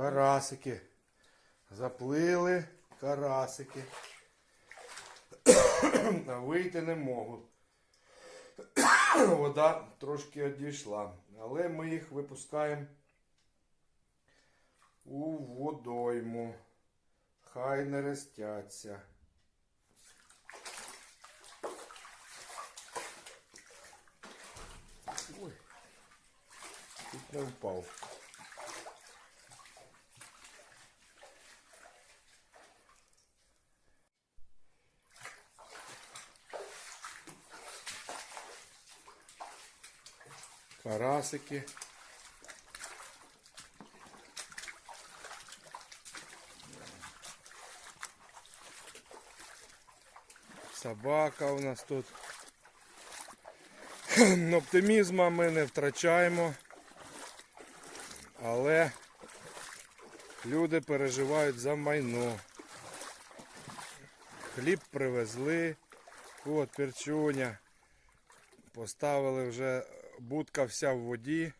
карасики. Заплили карасики. Вийти не можуть. Вода трошки одійшла. Але ми їх випускаємо у водойму. Хай не рестяться. Ой, чуть не впав. Карасики. Собака у нас тут. Оптимізму ми не втрачаємо. Але люди переживають за майно. Хліб привезли. От перчуня. Поставили вже будка вся в воді.